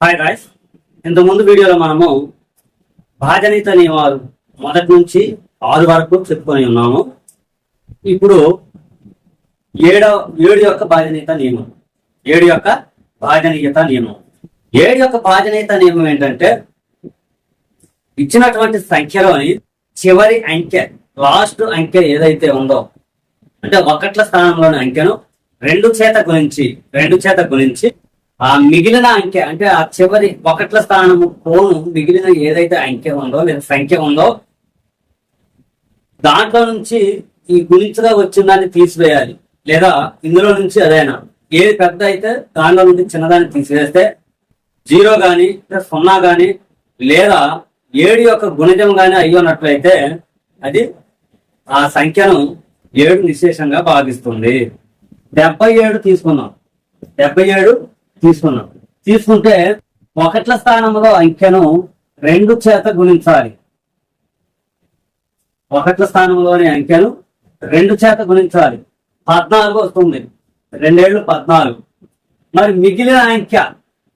Hi Royce ఇంత ముందు వీడియోలో మనము భాజనిత నియమాలు మొదటి నుంచి ఆరు వరకు చెప్పుకొని ఉన్నాము. ఇప్పుడు ఏడవ ఏడు యొక్క భాజనీయత నియమం. ఏడు యొక్క భాజనీయత నియమం. ఏడు యొక్క భాజనీయత నియమం ఏంటంటే ఇచ్చినటువంటి సంఖ్యలోని చివరి అంకె లాస్ట్ అంకె ఏదైతే ఉందో అంటే ఒకట్ల స్థానంలోని అంకెను రెండు చేత గురించి రెండు చేత గురించి ఆ మిగిలిన అంకె అంటే ఆ చివరి ఒకట్ల స్థానము పోను మిగిలిన ఏదైతే అంకె ఉందో లేదా సంఖ్య ఉందో దాంట్లో నుంచి ఈ గుణించగా వచ్చిందాన్ని తీసివేయాలి. లేదా ఇందులో నుంచి అదైనా. ఏది పెద్ద అయితే దాంట్లో నుంచి చిన్నదాన్ని తీసివేస్తే జీరో కానీ సున్నా కానీ లేదా ఏడు యొక్క గుణిజం కానీ అయ్యున్నట్లయితే అది ఆ సంఖ్యను ఏడు నిశేషంగా భావిస్తుంది డెబ్బై ఏడు తీసుకున్నాం డెబ్బై ఏడు తీసుకున్నాం. తీసుకుంటే ఒకట్ల స్థానంలో అంకెను రెండు చేత గుణించాలి. ఒకట్ల స్థానంలోని అంకెను రెండు చేత గుణించాలి. పద్నాలుగు వస్తుంది. రెండేళ్ళు పద్నాలుగు. మరి మిగిలిన అంకె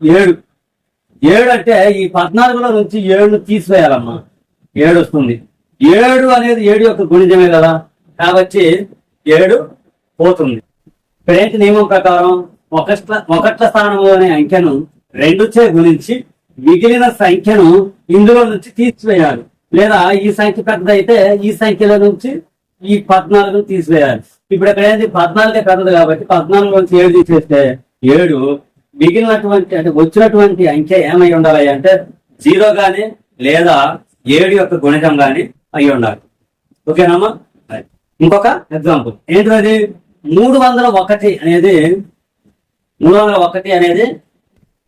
ఏడు. ఏడు అంటే ఈ పద్నాలుగులో నుంచి ఏడు తీసివేయాలమ్మా. ఏడు వస్తుంది. ఏడు అనేది ఏడు యొక్క గుణిజమే కదా. కాబట్టి ఏడు పోతుంది. ప్రేంటి నియమం ప్రకారం ఒకట్ల ఒకట్ల స్థానంలోని అంకెను రెండు చే గుణించి మిగిలిన సంఖ్యను ఇందులో నుంచి తీసివేయాలి. లేదా ఈ సంఖ్య పెద్దదైతే ఈ సంఖ్యలో నుంచి ఈ పద్నాలుగును తీసివేయాలి. ఇప్పుడు ఇక్కడ ఏంటి పద్నాలుగే పెద్దది కాబట్టి పద్నాలుగు నుంచి ఏడు తీసేస్తే ఏడు మిగిలినటువంటి అంటే వచ్చినటువంటి అంకె ఏమై ఉండాలి అంటే జీరో గాని లేదా ఏడు యొక్క గుణితం గాని అయి ఉండాలి. ఓకేనమ్మా? ఇంకొక ఎగ్జాంపుల్. ఏంటది మూడు వందల ఒకటి అనేది మూడు వందల ఒకటి అనేది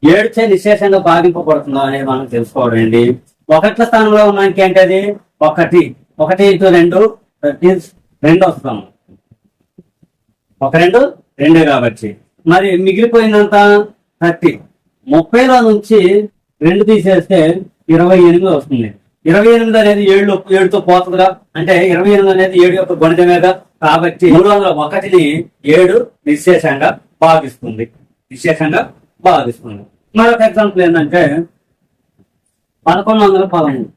ఏడుచే నిశేషంగా భావింపబడుతుందో అనేది మనం తెలుసుకోవడం అండి. ఒకట్ల స్థానంలో ఉన్నానికి ఏంటది? ఒకటి. ఒకటి ఇంటూ రెండు రెండు వస్తాము ఒక రెండు రెండే కాబట్టి. మరి మిగిలిపోయిందంత థర్టీ. ముప్పైలో నుంచి రెండు తీసేస్తే ఇరవై ఎనిమిది వస్తుంది. ఇరవై ఎనిమిది అనేది ఏడు ఏడుతో పోతుందిగా. అంటే ఇరవై ఎనిమిది అనేది ఏడు యొక్క గణితమేగా కాబట్టి మూడు వందల ఒకటిని ఏడు నిశేషంగా భావిస్తుంది. విశేషంగా భావిస్తుంది మరొక ఎగ్జాంపుల్ ఏంటంటే పదకొండు వందల పదమూడు.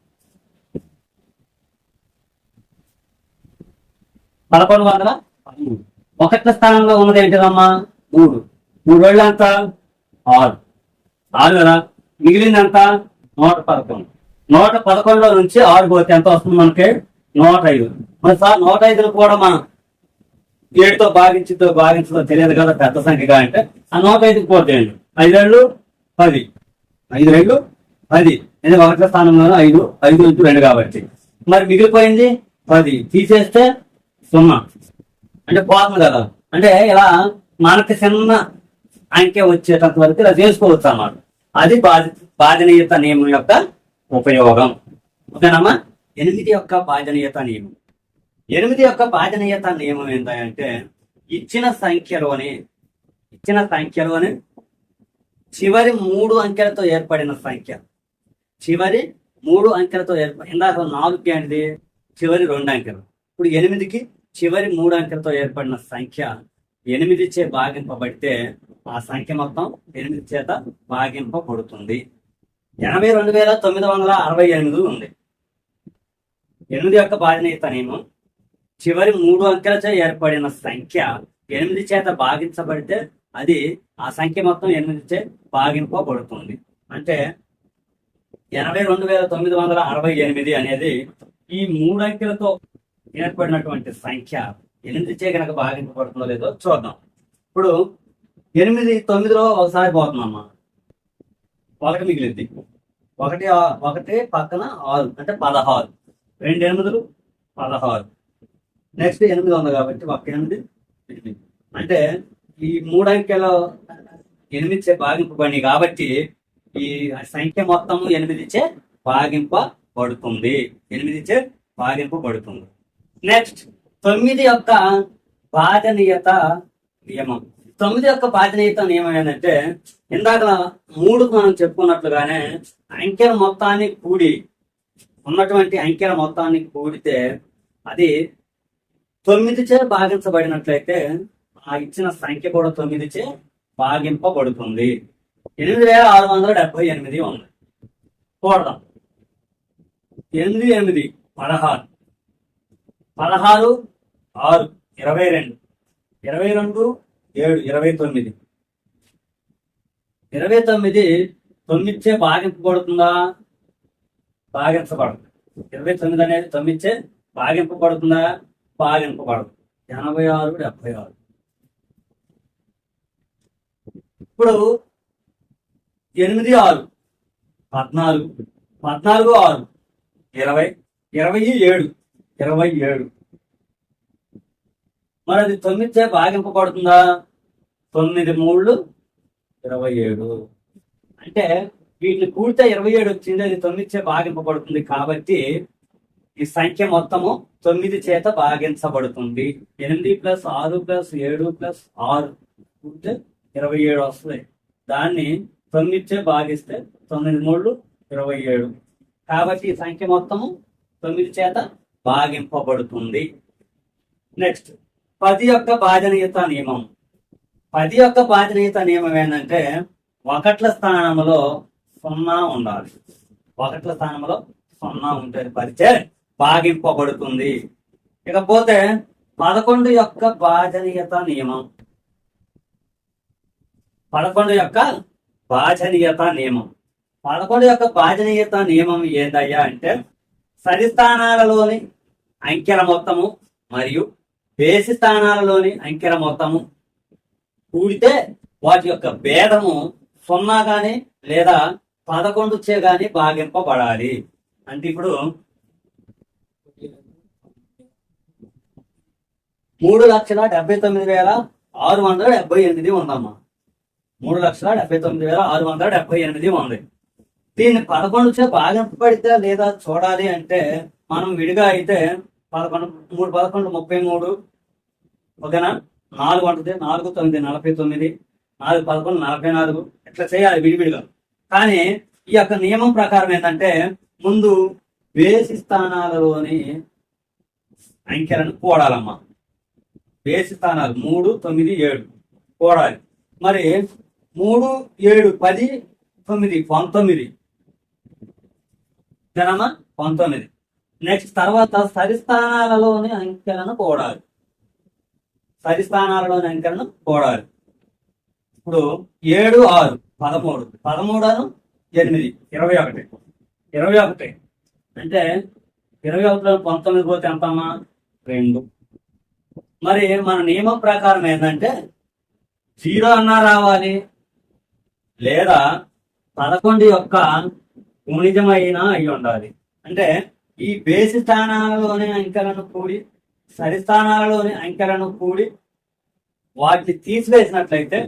పదకొండు వందల పదమూడు. ఒకట్ల స్థానంలో ఉన్నది ఏంటిదమ్మా? మూడు. మూడు వేళ్ళు ఎంత ఆరు. ఆరు కదా? మిగిలిందంత నూట పదకొండు. నూట పదకొండులో నుంచి ఆరు పోతే ఎంత వస్తుంది మనకి? నూట ఐదు మరి సార్ నూట ఐదును కూడా మనం ఏడుతో భాగించుతో భాగించదో తెలియదు కదా పెద్ద సంఖ్యగా అంటే? ఆ నూట ఐదుకి ఐదు రోజులు పది. ఐదు రెండు పది. నేను ఒకటి స్థానంలో ఐదు ఐదు ఇంటూ రెండు కాబట్టి. మరి మిగిలిపోయింది? పది. తీసేస్తే సున్నా. అంటే పోతుంది కదా. అంటే ఇలా మనకి చిన్న అంకె వచ్చేటంత వరకు ఇలా చేసుకోవచ్చు అన్నమాట. అది బాధ బాధనీయత నియమం యొక్క ఉపయోగం. ఓకేనమ్మా? ఎనిమిది యొక్క బాధనీయత నియమం. ఎనిమిది యొక్క బాధనీయత నియమం ఏంటంటే ఇచ్చిన సంఖ్యలోని ఇచ్చిన సంఖ్యలోని చివరి మూడు అంకెలతో ఏర్పడిన సంఖ్య. చివరి మూడు అంకెలతో ఏర్పడి ఇందాక నాలుగు ఏంటిది? చివరి రెండు అంకెలు. ఇప్పుడు ఎనిమిదికి చివరి మూడు అంకెలతో ఏర్పడిన సంఖ్య ఎనిమిది చే భాగింపబడితే ఆ సంఖ్య మొత్తం ఎనిమిది చేత భాగింపబడుతుంది. ఎనభై రెండు వేల తొమ్మిది వందల అరవై ఎనిమిది ఉంది. ఎనిమిది యొక్క బాధ్యత నియమం చివరి మూడు అంకెలతో ఏర్పడిన సంఖ్య ఎనిమిది చేత భాగించబడితే అది ఆ సంఖ్య మొత్తం ఎనిమిది చే భాగింపబడుతుంది. అంటే ఎనభై రెండు వేల తొమ్మిది వందల అరవై ఎనిమిది అనేది ఈ మూడు అంకెలతో ఏర్పడినటువంటి సంఖ్య ఎనిమిదిచే కనుక భాగింపబడుతుందో లేదో చూద్దాం. ఇప్పుడు ఎనిమిది తొమ్మిదిలో ఒకసారి పోతున్నామ్మా ఒకటి మిగిలింది. ఒకటి ఒకటి పక్కన ఆరు అంటే పదహారు. రెండు ఎనిమిదిలు పదహారు. నెక్స్ట్ ఎనిమిది ఉంది కాబట్టి ఒక ఎనిమిది అంటే ఈ మూడు అంకెల ఎనిమిది చే భాగింపబడి కాబట్టి ఈ సంఖ్య మొత్తం ఎనిమిది చే భాగింపబడుతుంది. ఎనిమిది చే భాగింపబడుతుంది. నెక్స్ట్ తొమ్మిది యొక్క బాధనీయత నియమం. తొమ్మిది యొక్క బాధనీయత నియమం ఏంటంటే ఇందాక మూడు మనం చెప్పుకున్నట్లుగానే అంకెల మొత్తాన్ని కూడి ఉన్నటువంటి అంకెల మొత్తాన్ని కూడితే అది తొమ్మిది చే భాగించబడినట్లయితే ఆ ఇచ్చిన సంఖ్య కూడా తొమ్మిది చే భాగింపబడుతుంది. ఎనిమిది వేల ఆరు వందల డెబ్బై ఎనిమిది ఉంది. చూడదాం. ఎనిమిది ఎనిమిది పదహారు. పదహారు ఆరు ఇరవై రెండు. ఇరవై రెండు ఏడు ఇరవై తొమ్మిది. ఇరవై తొమ్మిది తొమ్మిదిచే భాగింపబడుతుందా? భాగించబడదు. ఇరవై తొమ్మిది అనేది తొమ్మిదిచే భాగింపబడుతుందా? భాగింపబడదు. ఎనభై ఆరు డెబ్బై ఆరు. ఇప్పుడు ఎనిమిది ఆరు పద్నాలుగు పద్నాలుగు ఆరు ఇరవై ఇరవై ఏడు ఇరవై ఏడు. మరి అది తొమ్మిదిచే భాగింపబడుతుందా తొమ్మిది మూడు ఇరవై ఏడు. అంటే వీటిని కూడితే ఇరవై ఏడు వచ్చింది అది తొమ్మిదిచే భాగింపబడుతుంది కాబట్టి ఈ సంఖ్య మొత్తము తొమ్మిది చేత భాగించబడుతుంది ఎనిమిది ప్లస్ ఆరు ప్లస్ ఏడు ప్లస్ ఆరు కూడితే ఇరవై ఏడు వస్తుంది. దాన్ని తొమ్మిదిచే భాగిస్తే తొమ్మిది మూడు ఇరవై ఏడు. కాబట్టి ఈ సంఖ్య మొత్తము తొమ్మిది చేత భాగింపబడుతుంది. నెక్స్ట్ పది యొక్క బాధనీయత నియమం. పది యొక్క బాధనీయత నియమం ఏంటంటే ఒకట్ల స్థానంలో సున్నా ఉండాలి. ఒకట్ల స్థానంలో సున్నా ఉంటుంది పరిచే భాగింపబడుతుంది. ఇకపోతే పదకొండు యొక్క బాధనీయత నియమం. పదకొండు యొక్క భాజనీయత నియమం. పదకొండు యొక్క భాజనీయత నియమం ఏందయ్యా అంటే సరిస్థానాలలోని అంకెల మొత్తము మరియు బేసి స్థానాలలోని అంకెల మొత్తము కూడితే వాటి యొక్క భేదము సున్నా కానీ లేదా పదకొండు చే భాగింపబడాలి. అంటే ఇప్పుడు మూడు లక్షల డెబ్బై తొమ్మిది వేల ఆరు వందల డెబ్బై ఎనిమిది ఉందమ్మా. మూడు లక్షల డెబ్బై తొమ్మిది వేల ఆరు వందల డెబ్బై ఎనిమిది ఉంది దీన్ని పదకొండు చే భాగింపబడితే లేదా చూడాలి అంటే మనం విడిగా అయితే పదకొండు మూడు పదకొండు ముప్పై మూడు ఓకేనా? నాలుగు ఉంటుంది నాలుగు తొమ్మిది నలభై తొమ్మిది నాలుగు పదకొండు నలభై నాలుగు ఇట్లా చేయాలి విడివిడిగా. కానీ ఈ యొక్క నియమం ప్రకారం ఏంటంటే ముందు బేసి స్థానాలలోని అంకెలను కూడాలమ్మా. బేసి స్థానాలు మూడు తొమ్మిది ఏడు కూడాలి. మరి మూడు ఏడు పది తొమ్మిది పంతొమ్మిది. జనమ పంతొమ్మిది. నెక్స్ట్ తర్వాత సరిస్థానాలలోని అంకెలను కూడాలి సరిస్థానాలలోని అంకెలను కూడాలి ఇప్పుడు ఏడు ఆరు పదమూడు. పదమూడును ఎనిమిది ఇరవై ఒకటి. ఇరవై ఒకటి. అంటే ఇరవై ఒకటిలో పంతొమ్మిది పోతే ఎంతమ్మా? రెండు. మరి మన నియమం ప్రకారం ఏంటంటే జీరో అన్నా రావాలి. లేదా పదకొండు యొక్క గుణిజమైన అయి ఉండాలి. అంటే ఈ బేసి స్థానాలలోని అంకెలను కూడి సరి స్థానాలలోని అంకెలను కూడి వాటిని తీసివేసినట్లయితే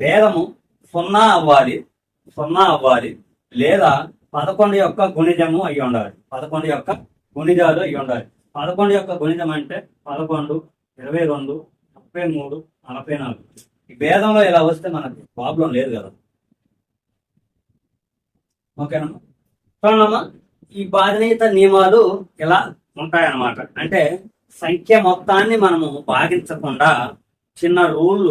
భేదము సున్నా అవ్వాలి సున్నా అవ్వాలి లేదా పదకొండు యొక్క గుణిజము అయి ఉండాలి. పదకొండు యొక్క గుణిజాలు అయి ఉండాలి. పదకొండు యొక్క గుణిజం అంటే పదకొండు ఇరవై రెండు ముప్పై మూడు నలభై నాలుగు. ఈ భేదంలో ఇలా వస్తే మనకి ప్రాబ్లం లేదు కదా. ఓకేనమ్మా చూడమ్మా ఈ బాధ్యత నియమాలు ఇలా ఉంటాయన్నమాట. అంటే సంఖ్య మొత్తాన్ని మనము భాగించకుండా చిన్న రూల్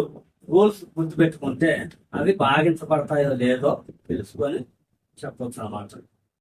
రూల్స్ గుర్తుపెట్టుకుంటే అవి భాగించబడతాయో లేదో తెలుసుకొని చెప్పొచ్చు అన్నమాట